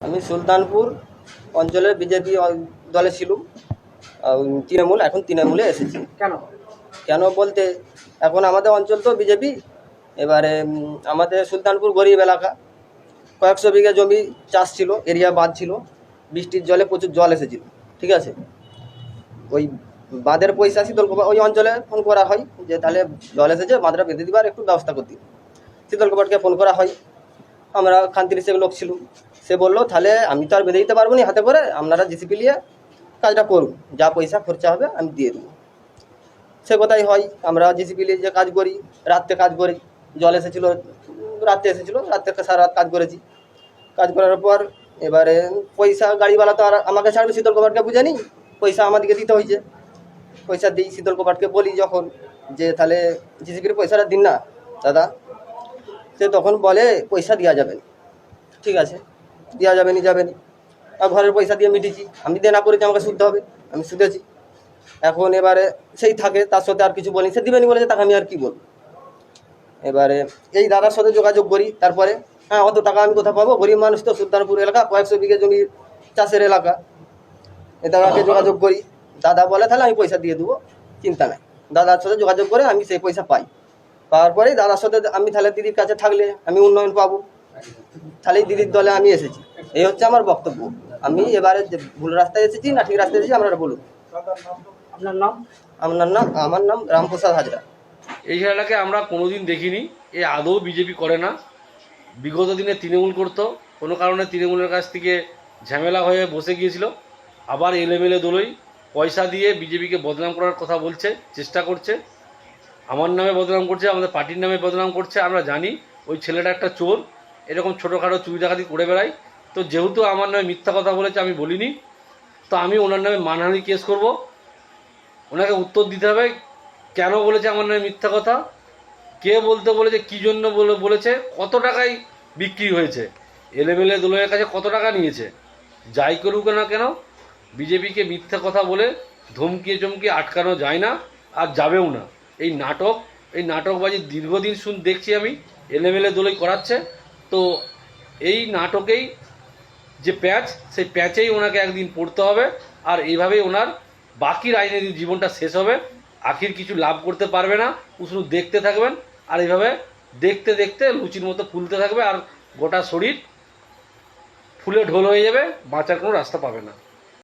আমি সুলতানপুর অঞ্চলের বিজেপি দলে ছিলাম তৃণমূল এখন তৃণমূলে এসেছি। কেন? কেন বলতে এখন আমাদের অঞ্চল তো বিজেপি এবারে আমাদের সুলতানপুর গরিব এলাকা। কয়েকশো বিঘা জমি চাষ ছিল এরিয়া বাঁধ ছিল বৃষ্টির জলে প্রচুর জল এসেছিল ঠিক আছে? ওই বাঁধের পয়সা শীতল ওই অঞ্চলে ফোন করা হয় যে তাহলে জল এসেছে বাঁধটা বেঁধে দিবার একটু ব্যবস্থা করতে। শীতল ফোন করা হয়। আমরা খান্তিরিশের লোক ছিলাম। সে বলল, তাহলে আমি তো আর বেঁধে দিতে পারব না হাতে করে, আপনারা জিসিপি নিয়ে কাজটা করুন। যা পয়সা খরচা হবে আমি দিয়ে দেবো। সে কথাই হয়, আমরা জিসিপি নিয়ে যে কাজ করি, রাত্রে কাজ করি, জল এসেছিল, রাত্রে এসেছিল, রাত্রে সারা রাত কাজ করেছি। কাজ করার পর এবারে পয়সা গাড়িওয়ালা তো আর আমাকে ছাড়বে শীতল কপাটকে বুঝে নি? পয়সা আমাদেরকে দিতে হয়েছে। পয়সা দিই শীতল কপাটকে বলি যখন যে, তাহলে জিসিপির পয়সাটা দিন না, দাদা। সে তখন বলে, পয়সা দেওয়া যাবে ঠিক আছে। দেওয়া যাবে নি যাবে নি ঘরের পয়সা দিয়ে মিটিয়েছি আমি দেনা করেছি, আমাকে শুনতে হবে। আমি শুধেছি এখন এবারে সেই থাকে, তার সাথে আর কিছু বলি সে দিবেনি বলেছে তাকে আমি আর কি বলব? এবারে এই দাদার সাথে যোগাযোগ করি, তারপরে হ্যাঁ অত টাকা আমি কোথাও পাবো? গরিব মানুষ তো সুলতানপুর এলাকা, কয়েকশো বিঘে জমি চাষের এলাকা। এ দাদাকে যোগাযোগ করি। দাদা বলে, তাহলে আমি পয়সা দিয়ে দেবো। চিন্তা নাই। দাদার সাথে যোগাযোগ করে আমি সেই পয়সা পাই। পাওয়ার পরেই দাদার সাথে আমি তাহলে দিদির কাছে থাকলে আমি উন্নয়ন পাবো। তাহলে দিদির দলে আমি এসেছি। এই হচ্ছে আমার বক্তব্য। আমি এবারে যে ভুল রাস্তায় এসেছি না ঠিক রাস্তায় এসেছি আপনারা বলুন। আপনার নাম? আমার নাম? আমার নাম রামপ্রসাদ হাজরা। এই খেলাটাকে আমরা কোনোদিন দেখিনি। এ আদৌ বিজেপি করে না। বিগত দিনে তৃণমূল করতো। কোনো কারণে তৃণমূলের কাছ থেকে ঝামেলা হয়ে বসে গিয়েছিল। আবার এলেমেলে দোলই পয়সা দিয়ে বিজেপিকে বদনাম করার কথা বলছে চেষ্টা করছে। আমার নামে বদনাম করছে আমাদের পার্টির নামে বদনাম করছে আমরা জানি। ওই ছেলেটা একটা চোর। এরকম ছোটোখাটো চুরি ডাকাতি করে বেড়ায়। তো যেহেতু আমার নামে মিথ্যা কথা বলেছে, আমি বলিনি। তো আমি ওনার নামে মানহানি কেস করব। ওনাকে উত্তর দিতে হবে, কেন বলেছে আমার নামে মিথ্যা কথা? কে বলতে বলেছে, কি জন্য বলেছে, কত টাকায় বিক্রি হয়েছে? এলেমেলে দোলের কাছে কত টাকা নিয়েছে? যাই করুক না কেন, বিজেপিকে মিথ্যা কথা বলে ধমকিয়ে চমকিয়ে আটকানো যায় না আর যাবেও না। এই নাটক, এই নাটকবাজি দীর্ঘদিন শুন, দেখছি আমি, এলেমেলে দোলই করাচ্ছে। তো এই নাটকেই যে প্যাচ, সেই প্যাচেই ওনাকে একদিন পড়তে হবে, আর এইভাবেই ওনার বাকি রাজনৈতিক জীবনটা শেষ হবে। আখির কিছু লাভ করতে পারবে না শুধু দেখতে থাকবেন, আর এইভাবে দেখতে দেখতে লুচির মতো ফুলতে থাকবে, আর গোটা শরীর ফুলে ঢোল হয়ে যাবে, বাঁচার কোনো রাস্তা পাবে না।